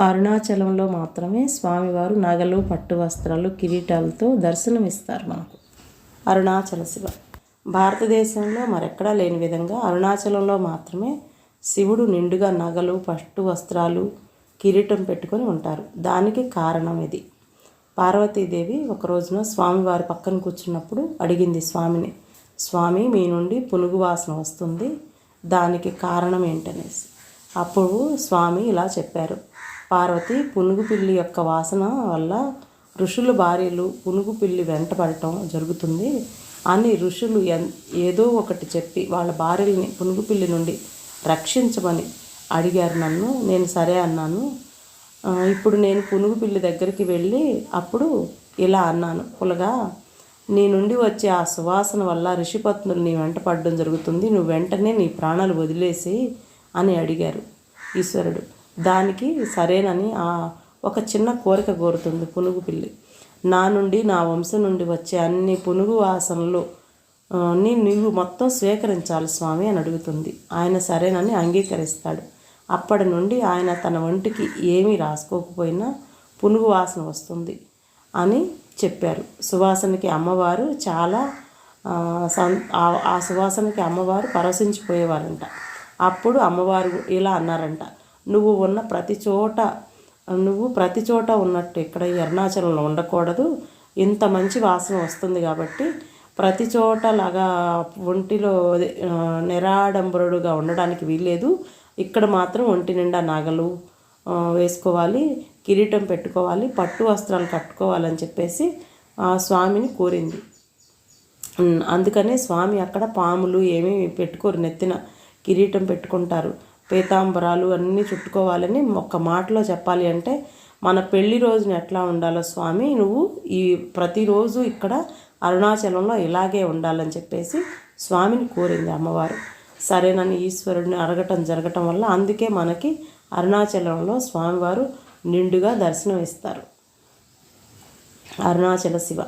అరుణాచలంలో మాత్రమే స్వామివారు నగలు పట్టు వస్త్రాలు కిరీటాలతో దర్శనమిస్తారు మనకు. అరుణాచల శివ. భారతదేశంలో మరెక్కడా లేని విధంగా అరుణాచలంలో మాత్రమే శివుడు నిండుగా నగలు పట్టు వస్త్రాలు కిరీటం పెట్టుకొని ఉంటారు. దానికి కారణం ఇది. పార్వతీదేవి ఒక రోజున స్వామివారి పక్కన కూర్చున్నప్పుడు అడిగింది స్వామిని స్వామి మీ నుండి పునుగు వాసన వస్తుంది. దానికి కారణం ఏంటనేసి. అప్పుడు స్వామి ఇలా చెప్పారు పార్వతి పునుగు పిల్లి యొక్క వాసన వల్ల ఋషుల భార్యలు పునుగు పిల్లి వెంటపడటం జరుగుతుంది. అని ఋషులు ఎన్ ఏదో ఒకటి చెప్పి వాళ్ళ భార్యల్ని పునుగు పిల్లి నుండి రక్షించమని అడిగారు నన్ను. నేను సరే అన్నాను. ఇప్పుడు నేను పునుగు పిల్లి దగ్గరికి వెళ్ళి అప్పుడు ఇలా అన్నాను. పులగా నీ నుండి వచ్చే ఆ సువాసన వల్ల ఋషిపత్నులు నీ వెంట పడడం జరుగుతుంది. నువ్వు వెంటనే నీ ప్రాణాలు వదిలేసి అని అడిగారు ఈశ్వరుడు. దానికి సరేనని ఆ ఒక చిన్న కోరిక కోరుతుంది పునుగు పిల్లి. నా నుండి నా వంశం నుండి వచ్చే అన్ని పునుగు వాసనలు నీవు మొత్తం స్వీకరించాలి స్వామి అని అడుగుతుంది. ఆయన సరేనని అంగీకరిస్తాడు. అప్పటి నుండి ఆయన తన ఒంటికి ఏమీ రాసుకోకపోయినా పునుగు వాసన వస్తుంది అని చెప్పారు. సువాసనకి అమ్మవారు చాలా సం- ఆ- ఆ సువాసనకి అమ్మవారు పరవశించిపోయేవారంట. అప్పుడు అమ్మవారు ఇలా అన్నారంట. నువ్వు ఉన్న ప్రతి చోట నువ్వు ప్రతి చోట ఉన్నట్టు ఇక్కడ ఈ అరుణాచలంలో ఉండకూడదు. ఇంత మంచి వాసన వస్తుంది కాబట్టి ప్రతి చోట లాగా ఒంటిలో నిరాడంబరుడుగా ఉండడానికి వీల్లేదు. ఇక్కడ మాత్రం ఒంటి నిండా నగలు వేసుకోవాలి కిరీటం పెట్టుకోవాలి పట్టు వస్త్రాలు కట్టుకోవాలని చెప్పేసి ఆ స్వామిని కోరింది. అందుకనే స్వామి అక్కడ పాములు ఏమీ పెట్టుకోరు నెత్తిన కిరీటం పెట్టుకుంటారు. పీతాంబరాలు అన్నీ చుట్టుకోవాలని ఒక్క మాటలో చెప్పాలి అంటే మన పెళ్ళి రోజున ఎట్లా ఉండాలో స్వామి నువ్వు ఈ ప్రతిరోజు ఇక్కడ అరుణాచలంలో ఇలాగే ఉండాలని చెప్పేసి స్వామిని కోరింది అమ్మవారు. సరేనని ఈశ్వరుడిని అడగటం జరగటం వల్ల అందుకే మనకి అరుణాచలంలో స్వామివారు నిండుగా దర్శనం ఇస్తారు అరుణాచల శివ.